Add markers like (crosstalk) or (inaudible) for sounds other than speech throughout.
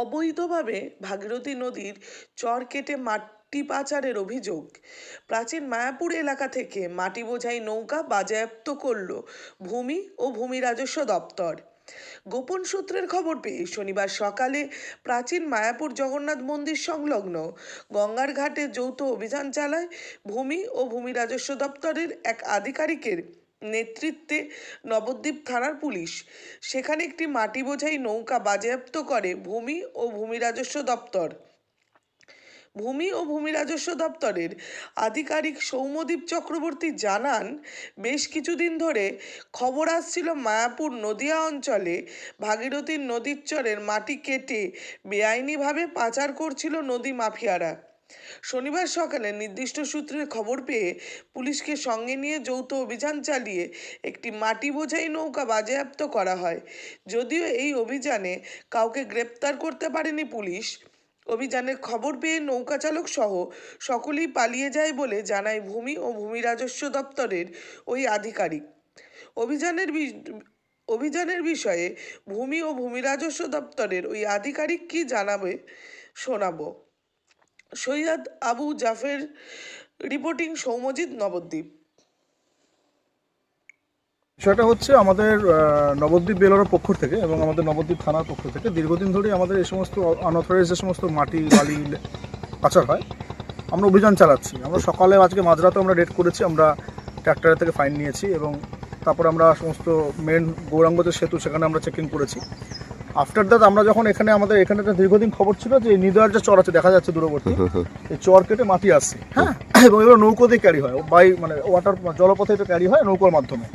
অবৈধভাবে ভাগীরথী নদীর চর কেটে মাটি পাচারের অভিযোগ। প্রাচীন মায়াপুর এলাকা থেকে মাটি বোঝাই নৌকা বাজেয়াপ্ত করল ভূমি ও ভূমি রাজস্ব দপ্তর। গোপন সূত্রের খবর পেয়ে শনিবার সকালে প্রাচীন মায়াপুর জগন্নাথ মন্দির সংলগ্ন গঙ্গার ঘাটে যৌথ অভিযান চালায় ভূমি ও ভূমি রাজস্ব দপ্তরের এক আধিকারিকের নেতৃত্বে নবদ্বীপ থানার পুলিশ। সেখানে একটি মাটি বোঝাই নৌকা বাজেয়াপ্ত করে ভূমি ও ভূমি রাজস্ব দপ্তর। ভূমি ও ভূমি রাজস্ব দপ্তরের আধিকারিক সৌম্যদীপ চক্রবর্তী জানান, বেশ কিছুদিন ধরে খবর আসছিল মায়াপুর নদিয়া অঞ্চলে ভাগীরথীর নদীর চরের মাটি কেটে বেআইনিভাবে পাচার করছিল নদী মাফিয়ারা। শনিবার সকালে নির্দিষ্ট সূত্রে খবর পেয়ে পুলিশকে সঙ্গে নিয়ে যৌথ অভিযান চালিয়ে একটি মাটি বোঝাই নৌকা বাজেয়াপ্ত করা হয়। যদিও এই অভিযানে কাউকে গ্রেপ্তার করতে পারেনি পুলিশ। অভিযানের খবর পেয়ে নৌকা চালক সহ সকলেই পালিয়ে যায় বলে জানায় ভূমি ও ভূমি রাজস্ব দপ্তরের ওই আধিকারিক। অভিযানের অভিযানের বিষয়ে ভূমি ও ভূমি রাজস্ব দপ্তরের ওই আধিকারিক কি জানাবে শোনাবো। সৈয়দ আবু জাফের রিপোর্টিং সৌমজিৎ নবদ্বীপ। বিষয়টা হচ্ছে আমাদের নবদ্বীপ বেলার পক্ষ থেকে এবং আমাদের নবদ্বীপ থানার পক্ষ থেকে দীর্ঘদিন ধরে আমাদের এই সমস্ত আনঅথরাইজ যে সমস্ত মাটি, বালি, পাচার হয়, আমরা অভিযান চালাচ্ছি। আমরা সকালে আজকে মাঝরাতে আমরা রেড করেছি, আমরা ট্র্যাক্টরের থেকে ফাইন নিয়েছি এবং তারপর আমরা সমস্ত মেন গৌরাঙ্গ যে সেতু সেখানে আমরা চেকিং করেছি। আফটার দ্যাট আমরা যখন এখানে আমাদের এখানে একটা দীর্ঘদিন খবর ছিল যে নিদয়ার যে চর আছে দেখা যাচ্ছে দূরবর্তী (laughs) এই চর কেটে মাটি আসছে হ্যাঁ। (coughs) এবং এগুলো নৌকো দিয়ে ক্যারি হয় বাই মানে ওয়াটার জলপথে এটা ক্যারি হয় নৌকোর মাধ্যমে।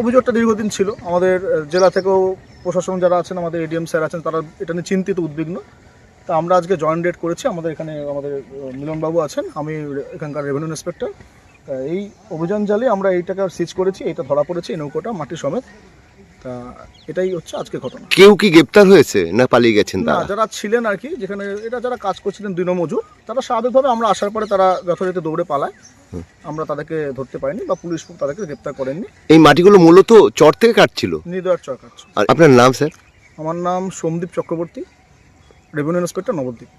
অভিযোগটা দীর্ঘদিন ছিল। আমাদের জেলা থেকেও প্রশাসন যারা আছেন আমাদের এডিএম স্যার আছেন তারা এটা নিয়ে চিন্তিত উদ্বিগ্ন। তা আমরা আজকে জয়েন্ট ডেট করেছি। আমাদের এখানে আমাদের মিলনবাবু আছেন। আমি এখানকার রেভিনিউ ইন্সপেক্টর তা এই অভিযান চালিয়ে আমরা এইটাকে সিজ করেছি এটা ধরা পড়েছে এই নৌকোটা মাটি সমেত। তা এটাই হচ্ছে আজকে ঘটনা। কেউ কি গ্রেপ্তার হয়েছে না পালিয়ে গেছেন না তারা? যারা ছিলেন আর কি যেখানে এটা যারা কাজ করছিলেন দিনমজুর তারা স্বাভাবিকভাবে আমরা আসার পরে তারা যথারীতি দৌড়ে পালায়। আমরা তাদেরকে ধরতে পারিনি বা পুলিশ তাদেরকে গ্রেপ্তার করেননি। এই মাটিগুলো মূলত চর থেকে কাটছিল? নির্দয় চর কাটছে আর আপনার নাম স্যার? আমার নাম সোমদীপ চক্রবর্তী রেভিনিউ ইন্সপেক্টর নবদ্বীপ।